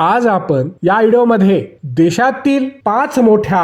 आज आपण या व्हिडिओमध्ये देशातील पाच मोठ्या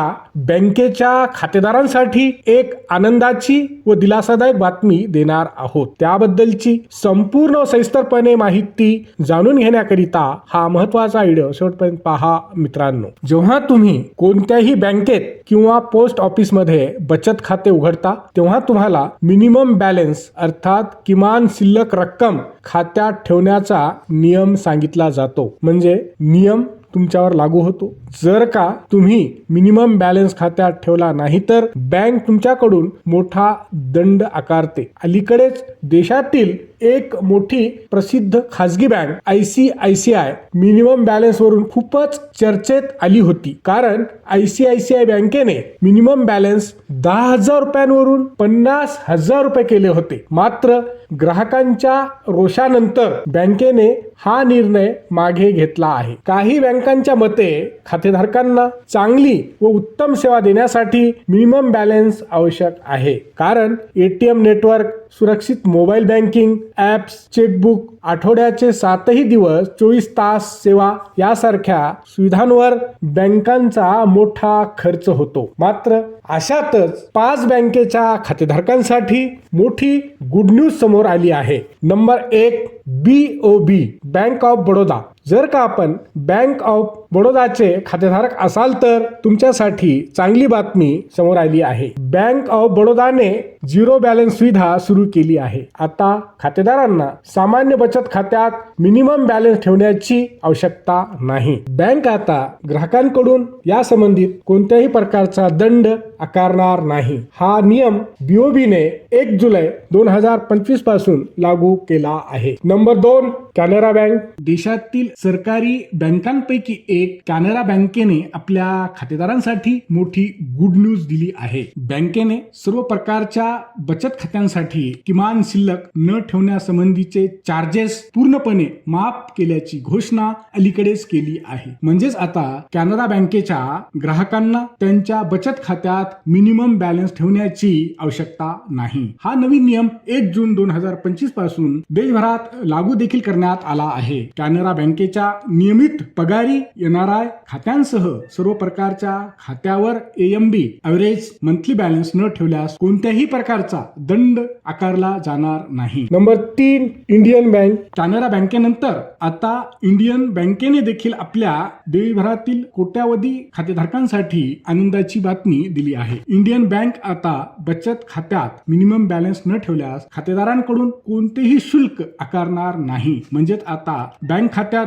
बँकेच्या खातेदारांसाठी एक आनंदाची व दिलासादायक बातमी देणार आहोत. त्याबद्दलची संपूर्ण सविस्तरपणे माहिती जाणून घेण्याकरिता हा महत्त्वाचा व्हिडिओ शेवटपर्यंत पहा मित्रांनो. जेव्हा तुम्ही कोणत्याही बँकेत किंवा पोस्ट ऑफिसमध्ये बचत खाते उघडता तेव्हा तुम्हाला मिनिमम बॅलन्स अर्थात किमान शिल्लक रक्कम खात्यात ठेवण्याचा नियम सांगितला जातो. म्हणजे नियम तुमच्यावर लागू होतो. जर का तुम्ही मिनिमम बॅलन्स खात्यात ठेवला नाही तर बँक तुमच्याकडून मोठा दंड आकारते. अलीकडेच देशातील एक मोठी प्रसिद्ध खासगी bank I C I C I minimum balance वरून खूपच चर्चेत आली होती. कारण I C I C I बँकेने मिनिमम बॅलन्स दहा हजार रुपयांवरून पन्नास हजार रुपये केले होते. मात्र ग्राहकांच्या रोषानंतर बँकेने हा निर्णय मागे घेतला आहे. काही बँकांच्या मते खातेधारकांना चांगली व उत्तम सेवा देण्यासाठी मिनिमम बॅलन्स आवश्यक आहे. कारण एटीएम नेटवर्क सुरक्षित मोबाईल बँकिंग ॲप्स चेकबुक आठवड्याचे सातही दिवस चोवीस तास सेवा यासारख्या सुविधांवर बँकांचा मोठा खर्च होतो. मात्र अशातच पाच बँकेच्या खातेधारकांसाठी मोठी गुड न्यूज समोर आली आहे. नंबर एक B O B bank of Baroda. जर का आपण बँक ऑफ बडोदाचे खातेधारक असाल तर तुमच्यासाठी चांगली बातमी समोर आली आहे. बँक ऑफ बडोदाने झिरो बॅलन्स सुविधा सुरू केली आहे. आता खातेदारांना सामान्य बचत खात्यात मिनिमम बॅलन्स ठेवण्याची आवश्यकता नाही. बँक आता ग्राहकांकडून या संबंधित कोणत्याही प्रकारचा दंड आकारणार नाही. हा नियम बीओबीने एक जुलै दोन हजार पंचवीसपासून लागू केला आहे. नंबर दोन कॅनरा बँक. देशातील सरकारी बँकांपैकी एक कॅनरा बँकेने आपल्या खातेदारांसाठी मोठी गुड न्यूज दिली आहे. बँकेने सर्व प्रकारच्या बचत खात्यांसाठी किमान शिल्लक न ठेवण्यासंबंधीचे चार्जेस पूर्णपणे माफ केल्याची घोषणा अलीकडेच केली आहे. म्हणजेच आता कॅनरा बँकेच्या ग्राहकांना त्यांच्या बचत खात्यात मिनिमम बॅलन्स ठेवण्याची आवश्यकता नाही. हा नवीन नियम एक जून दोन हजार पंचवीसपासून देशभरात लागू देखील करण्यात आला आहे. कॅनरा बँकेच्या नियमित पगारी एनआरआय खात्यांसह सर्व प्रकारच्या खात्यावर एएमबी अवरेज मंथली बॅलन्स न ठेवल्यास कोणत्याही प्रकारचा दंड आकारला जाणार नाही. नंबर तीन इंडियन बँक कॅनरा बँकेनंतर आता इंडियन बँकेने देखील आपल्या देशभरातील कोट्यावधी खातेधारकांसाठी आनंदाची बातमी दिली आहे. इंडियन बँक आता बचत खात्यात मिनिमम बॅलन्स न ठेवल्यास खातेदारांकडून कोणतेही शुल्क आकारणार नाही. म्हणजेच आता बँक खात्यात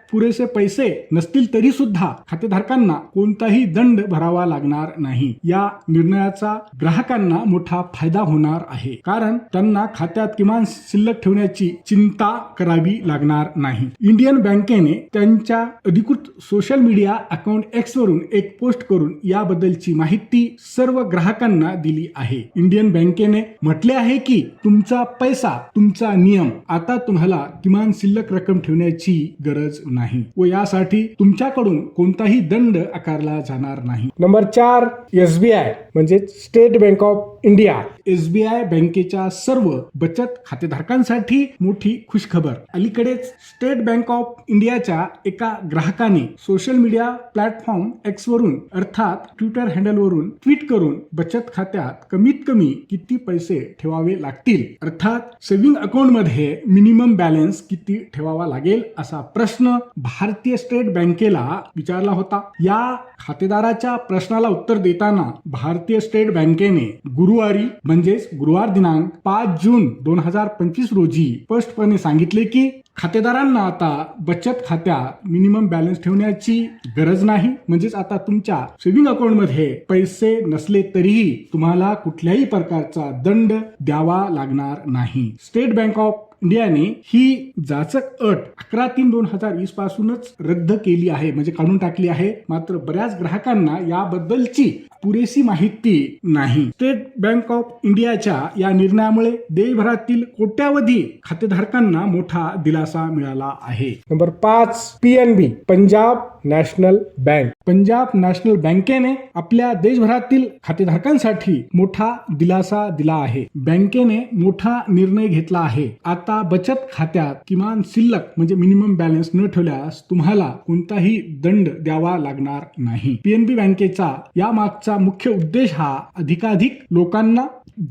पुरेसे पैसे नसतील तरी सुद्धा खातेधारकांना कोणताही दंड भरावा लागणार नाही. या निर्णयाचा ग्राहकांना मोठा फायदा होणार आहे. कारण त्यांना खात्यात किमान शिल्लक ठेवण्याची चिंता करावी लागणार नाही. इंडियन बँकेने त्यांच्या अधिकृत सोशल मीडिया अकाउंट एक्स वरून एक पोस्ट करून याबद्दलची माहिती सर्व ग्राहकांना दिली आहे. इंडियन बँकेने म्हटले आहे की तुमचा पैसा तुमचा नियम आता तुम्हाला किमान शिल्लक रक्कम ठेवण्याची गरज नाही. व यासाठी तुमच्याकडून कोणताही दंड आकारला जाणार नाही. नंबर चार एसबीआय म्हणजे state bank of India. SBI बँकेच्या सर्व बचत खातेधारकांसाठी मोठी खुशखबर. अलीकडेच स्टेट बँक ऑफ इंडियाच्या एका ग्राहकाने सोशल मीडिया प्लॅटफॉर्म एक्स वरून अर्थात ट्विटर हँडल वरून ट्विट करून बचत खात्यात कमीत कमी किती पैसे ठेवावे लागतील? अर्थात सेव्हिंग अकाउंटमध्ये मिनिमम बॅलन्स किती ठेवावा लागेल असा प्रश्न भारतीय स्टेट बँकेला विचारला होता. या खातेदाराच्या प्रश्नाला उत्तर देताना भारतीय स्टेट बँकेने गुरुवारी म्हणजेच गुरुवार दिनांक पाच जून दोन हजार पंचवीस रोजी स्पष्टपणे सांगितले की खातेदारांना आता बचत खात्यात मिनिमम बॅलन्स ठेवण्याची गरज नाही. म्हणजेच आता तुमच्या सेव्हिंग अकाउंटमध्ये पैसे नसले तरीही तुम्हाला कुठल्याही प्रकारचा दंड द्यावा लागणार नाही. स्टेट बँक ऑफ इंडियाने ही जाचक अट अकरा तीन दोन हजार वीस पासूनच रद्द केली आहे म्हणजे काढून टाकली आहे. मात्र बऱ्याच ग्राहकांना याबद्दलची पुरेशी माहिती नाही. स्टेट बँक ऑफ इंडियाच्या या निर्णयामुळे देशभरातील कोट्यावधी खातेधारकांना मोठा दिलासा मिळाला आहे. नंबर पाच PNB Punjab national bank. Punjab national बँकेने आपल्या देशभरातील खातेधारकांसाठी मोठा दिलासा दिला आहे. बँकेने मोठा निर्णय घेतला आहे. आता बचत खात्यात किमान शिल्लक म्हणजे मिनिमम बॅलन्स न ठेवल्यास तुम्हाला कोणताही दंड द्यावा लागणार नाही. पीएनबी बँकेचा या चा मुख्य उद्देश हा अधिकाधिक लोकांना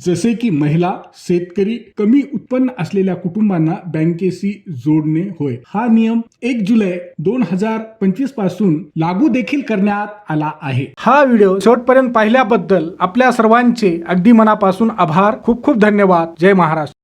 जसे की महिला शेतकरी कमी उत्पन्न असलेल्या कुटुंबांना बँकेशी जोडणे होय. हा नियम एक जुलै दोन हजार पंचवीसपासून लागू देखील करण्यात आला आहे. हा व्हिडिओ शेवटपर्यंत पाहिल्याबद्दल आपल्या सर्वांचे अगदी मनापासून आभार. खूप खूप धन्यवाद. जय महाराष्ट्र.